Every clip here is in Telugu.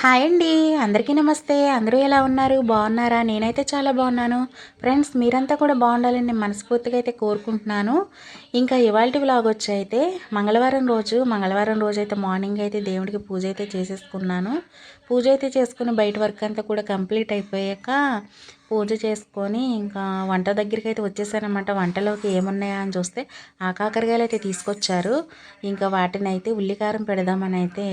హాయ్ అండి అందరికీ నమస్తే. అందరూ ఎలా ఉన్నారు? బాగున్నారా? నేనైతే చాలా బాగున్నాను. ఫ్రెండ్స్ మీరంతా కూడా బాగుండాలని నేను మనస్ఫూర్తిగా అయితే కోరుకుంటున్నాను. ఇంకా ఇవాళ వ్లాగ్ వచ్చి అయితే మంగళవారం రోజు మంగళవారం రోజు అయితే మార్నింగ్ అయితే దేవుడికి పూజ అయితే చేసేసుకున్నాను. పూజ అయితే చేసుకుని బయట వర్క్ అంతా కూడా కంప్లీట్ అయిపోయాక పూజ చేసుకొని ఇంకా వంట దగ్గరికి అయితే వచ్చేసానమాట వంటలోకి ఏమున్నాయా అని చూస్తే ఆ కాకరకాయలు అయితే తీసుకొచ్చారు. ఇంకా వాటిని అయితే ఉల్లికారం పెడదామని అయితే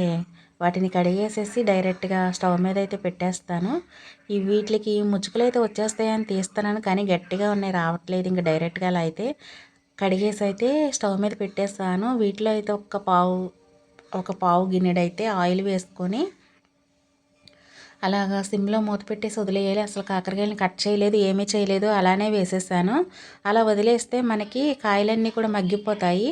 వాటిని కడిగేసేసి డైరెక్ట్గా స్టవ్ మీద అయితే పెట్టేస్తాను. ఈ వీటికి ముచ్చుకలు అయితే వచ్చేస్తాయని తీస్తాను కానీ గట్టిగా ఉన్నాయి రావట్లేదు. ఇంకా డైరెక్ట్గా అలా అయితే కడిగేసి అయితే స్టవ్ మీద పెట్టేస్తాను. వీటిలో అయితే ఒక పావు ఒక పావు గిన్నెడైతే ఆయిల్ వేసుకొని అలాగా సిమ్లో మూత పెట్టేసి వదిలేయాలి. అసలు కాకరకాయలను కట్ చేయలేదు ఏమీ చేయలేదు అలానే వేసేసాను. అలా వదిలేస్తే మనకి కాయలన్నీ కూడా మగ్గిపోతాయి.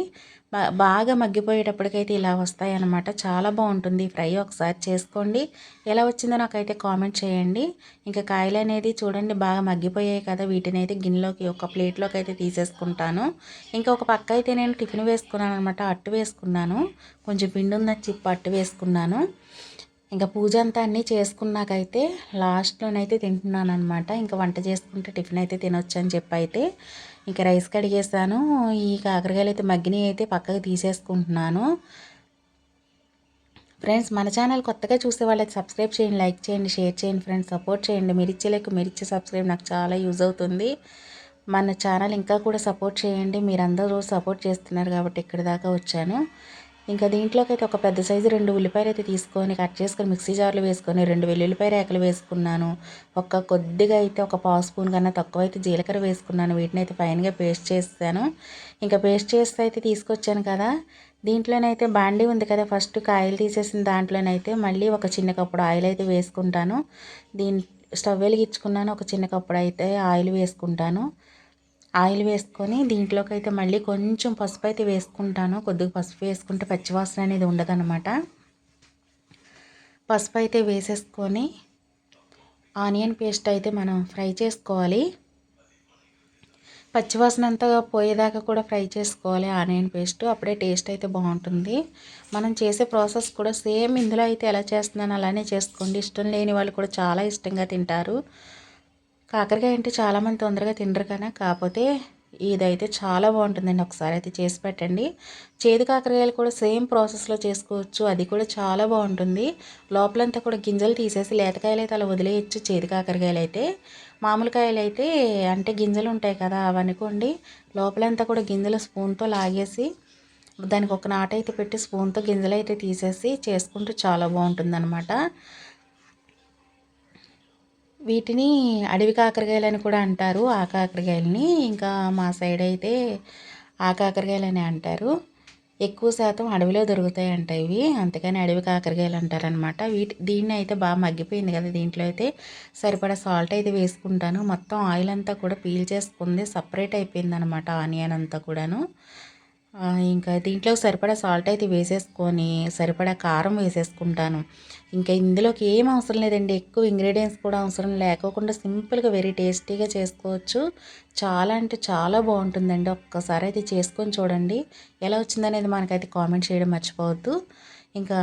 బాగా మగ్గిపోయేటప్పటికైతే ఇలా వస్తాయన్నమాట. చాలా బాగుంటుంది. ఫ్రై ఒకసారి చేసుకోండి. ఎలా వచ్చిందో నాకైతే కామెంట్ చేయండి. ఇంకా కాయలు అనేది చూడండి బాగా మగ్గిపోయాయి కదా. వీటిని అయితే గిన్నెలోకి ఒక ప్లేట్లోకి అయితే తీసేసుకుంటాను. ఇంకా ఒక పక్క అయితే నేను టిఫిన్ వేసుకున్నాను అనమాట అట్టు వేసుకున్నాను. కొంచెం పిండి ఉందని చెప్పి అట్టు వేసుకున్నాను. ఇంకా పూజ అంతా అన్నీ చేసుకున్నాకైతే లాస్ట్లోనైతే తింటున్నాను అనమాట ఇంకా వంట చేసుకుంటే టిఫిన్ అయితే తినొచ్చు అని చెప్పి అయితే ఇంకా రైస్ కడిగేసాను. ఈ కాకరకాయలు అయితే మగ్గినవి అయితే పక్కకు తీసేసుకుంటున్నాను. ఫ్రెండ్స్ మన ఛానల్ కొత్తగా చూసే వాళ్ళకి సబ్స్క్రైబ్ చేయండి లైక్ చేయండి షేర్ చేయండి ఫ్రెండ్స్ సపోర్ట్ చేయండి. మీరు ఇచ్చేలేక మీరు ఇచ్చే సబ్స్క్రైబ్ నాకు చాలా యూజ్ అవుతుంది. మన ఛానల్ ఇంకా కూడా సపోర్ట్ చేయండి. మీరందరూ సపోర్ట్ చేస్తున్నారు కాబట్టి ఇక్కడి దాకా వచ్చాను. ఇంకా దీంట్లోకి అయితే ఒక పెద్ద సైజు రెండు ఉల్లిపాయలు అయితే తీసుకొని కట్ చేసుకొని మిక్సీ జార్లు వేసుకొని రెండు వెల్లుల్లిపాయ రేకలు వేసుకున్నాను. ఒక కొద్దిగా అయితే ఒక పావు స్పూన్ కన్నా తక్కువ అయితే జీలకర్ర వేసుకున్నాను. వీటిని అయితే ఫైన్గా పేస్ట్ చేస్తాను. ఇంకా పేస్ట్ చేస్తే అయితే తీసుకొచ్చాను కదా. దీంట్లోనైతే బాండీ ఉంది కదా. ఫస్ట్ కాయలు తీసేసిన దాంట్లోనైతే మళ్ళీ ఒక చిన్న కప్పుడు ఆయిల్ అయితే వేసుకుంటాను. దీని స్టవ్ వెలిగించుకున్నాను. ఒక చిన్న కప్పుడు అయితే ఆయిల్ వేసుకుంటాను. ఆయిల్ వేసుకొని దీంట్లోకి అయితే మళ్ళీ కొంచెం పసుపు అయితే వేసుకుంటాను. కొద్దిగా పసుపు వేసుకుంటే పచ్చివాసన అనేది ఉండదన్నమాట. పసుపు అయితే వేసేసుకొని ఆనియన్ పేస్ట్ అయితే మనం ఫ్రై చేసుకోవాలి. పచ్చివాసన అంతా పోయేదాకా కూడా ఫ్రై చేసుకోవాలి ఆనియన్ పేస్ట్. అప్పుడే టేస్ట్ అయితే బాగుంటుంది. మనం చేసే ప్రాసెస్ కూడా సేమ్ ఇందులో అయితే ఎలా చేస్తున్నాను అలానే చేసుకోండి. ఇష్టం లేని వాళ్ళు కూడా చాలా ఇష్టంగా తింటారు. కాకరకాయ అంటే చాలామంది తొందరగా తినరు కానీ కాకపోతే ఇదైతే చాలా బాగుంటుందండి. ఒకసారి అయితే చేసి పెట్టండి. చేదు కాకరకాయలు కూడా సేమ్ ప్రాసెస్లో చేసుకోవచ్చు. అది కూడా చాలా బాగుంటుంది. లోపలంతా కూడా గింజలు తీసేసి లేతకాయలు అయితే అలా వదిలేయచ్చు చేదు కాకరకాయలు అయితే. మామూలు కాయలు అయితే అంటే గింజలు ఉంటాయి కదా అవనుకోండి లోపలంతా కూడా గింజలు స్పూన్తో లాగేసి దానికి ఒక నాట అయితే పెట్టి స్పూన్తో గింజలు అయితే తీసేసి చేసుకుంటే చాలా బాగుంటుంది అనమాట వీటిని అడవి కాకరకాయలని కూడా అంటారు. ఆ కాకరకాయలని ఇంకా మా సైడ్ అయితే ఆ కాకరకాయలని అంటారు. ఎక్కువ శాతం అడవిలో దొరుకుతాయి అంట ఇవి. అందుకని అడవి కాకరకాయలు అంటారనమాట వీటి దీన్ని అయితే బాగా మగ్గిపోయింది కదా. దీంట్లో అయితే సరిపడా సాల్ట్ అయితే వేసుకుంటాను. మొత్తం ఆయిల్ అంతా కూడా పీల్ చేసుకుంది. సపరేట్ అయిపోయింది అనమాట ఆనియన్ అంతా కూడాను. ఇంకా దీంట్లో సరిపడా సాల్ట్ అయితే వేసేసుకొని సరిపడా కారం వేసేసుకుంటాను. ఇంకా ఇందులోకి ఏం అవసరం లేదండి ఎక్కువ ఇంగ్రీడియంట్స్ కూడా అవసరం లేకోకుండా సింపుల్గా వెరీ టేస్టీగా చేసుకోవచ్చు. చాలా అంటే చాలా బాగుంటుందండి ఒక్కసారి అయితే చేసుకొని చూడండి. ఎలా వచ్చిందనేది మనకైతే కామెంట్ చేయడం మర్చిపోవద్దు. ఇంకా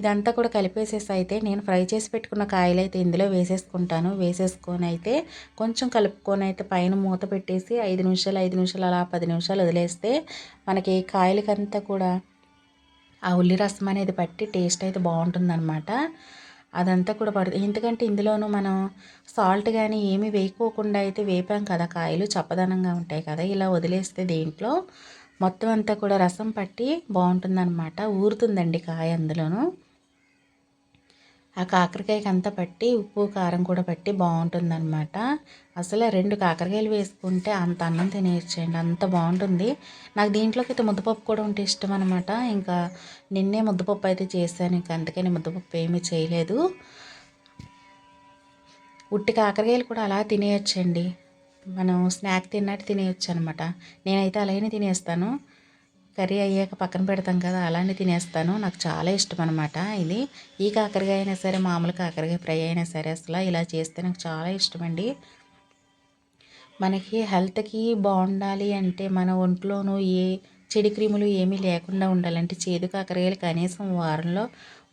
ఇదంతా కూడా కలిపేసేసి అయితే నేను ఫ్రై చేసి పెట్టుకున్న కాయలు అయితే ఇందులో వేసేసుకుంటాను. వేసేసుకొని అయితే కొంచెం కలుపుకొని అయితే పైన మూత పెట్టేసి ఐదు నిమిషాలు ఐదు నిమిషాలు అలా పది నిమిషాలు వదిలేస్తే మనకి కాయలకంతా కూడా ఆ ఉల్లి రసం అనేది పట్టి టేస్ట్ అయితే బాగుంటుందన్నమాట. అదంతా కూడా పడుతుంది ఎందుకంటే ఇందులోనూ మనం సాల్ట్ కానీ ఏమీ వేయకోకుండా అయితే వేపాం కదా కాయలు చప్పదనంగా ఉంటాయి కదా ఇలా వదిలేస్తే దీంట్లో మొత్తం అంతా కూడా రసం పట్టి బాగుంటుందన్నమాట. ఊరుతుందండి కాయ అందులోనూ. ఆ కాకరకాయకి అంతా పట్టి ఉప్పు కారం కూడా పట్టి బాగుంటుందన్నమాట. అసలు రెండు కాకరకాయలు వేసుకుంటే అంత అన్నం తినేయచ్చండి. అంత బాగుంటుంది. నాకు దీంట్లోకి అయితే ముద్దపప్పు కూడా ఉంటే ఇష్టం అనమాట ఇంకా నిన్నే ముద్దపప్పు అయితే చేశాను. ఇంకా అందుకని ముద్దపప్పు ఏమీ చేయలేదు. ఉట్టి కాకరకాయలు కూడా అలా తినేయచ్చండి. మనం స్నాక్ తిన్నట్టు తినేయచ్చు అనమాట నేనైతే అలాగే తినేస్తాను. కర్రీ అయ్యాక పక్కన పెడతాం కదా అలానే తినేస్తాను. నాకు చాలా ఇష్టం అనమాట ఇది. ఈ కాకరకాయ అయినా సరే మామూలు కాకరకాయ ఫ్రై అయినా సరే అసలు ఇలా చేస్తే నాకు చాలా ఇష్టం అండి మనకి హెల్త్కి బాగుండాలి అంటే మన ఒంట్లోనూ ఏ చెడు క్రిములు ఏమీ లేకుండా ఉండాలంటే చేదు కాకరకాయలు కనీసం వారంలో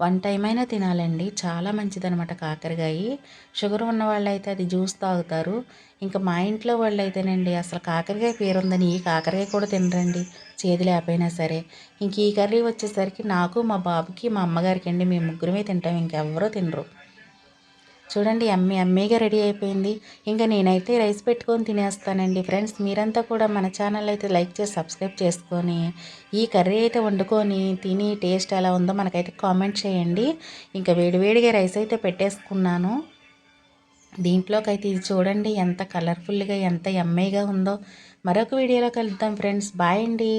వన్ టైం అయినా తినాలండి. చాలా మంచిదనమాట కాకరకాయ. షుగర్ ఉన్న వాళ్ళైతే అది జ్యూస్ తాగుతారు. ఇంకా మా ఇంట్లో వాళ్ళు అయితేనండి అసలు కాకరకాయ పేరు ఉందని ఈ కాకరకాయ కూడా తినరండి. చేదు లేకపోయినా సరే. ఇంక ఈ కర్రీ వచ్చేసరికి నాకు మా బాబుకి మా అమ్మగారికి అండి మేము ముగ్గురమే తింటాం. ఇంకెవ్వరూ తినరు. చూడండి అమ్మి అమ్మీగా రెడీ అయిపోయింది. ఇంకా నేనైతే రైస్ పెట్టుకొని తినేస్తానండి. ఫ్రెండ్స్ మీరంతా కూడా మన ఛానల్ అయితే లైక్ చేసి సబ్స్క్రైబ్ చేసుకొని ఈ కర్రీ అయితే వండుకొని తిని టేస్ట్ ఎలా ఉందో మనకైతే కామెంట్ చేయండి. ఇంకా వేడివేడిగా రైస్ అయితే పెట్టేసుకున్నాను. దీంట్లోకైతే ఇది చూడండి ఎంత కలర్ఫుల్గా ఎంత ఎమ్మీగా ఉందో. మరొక వీడియోలో కలుద్దాం ఫ్రెండ్స్. బాయ్ అండి.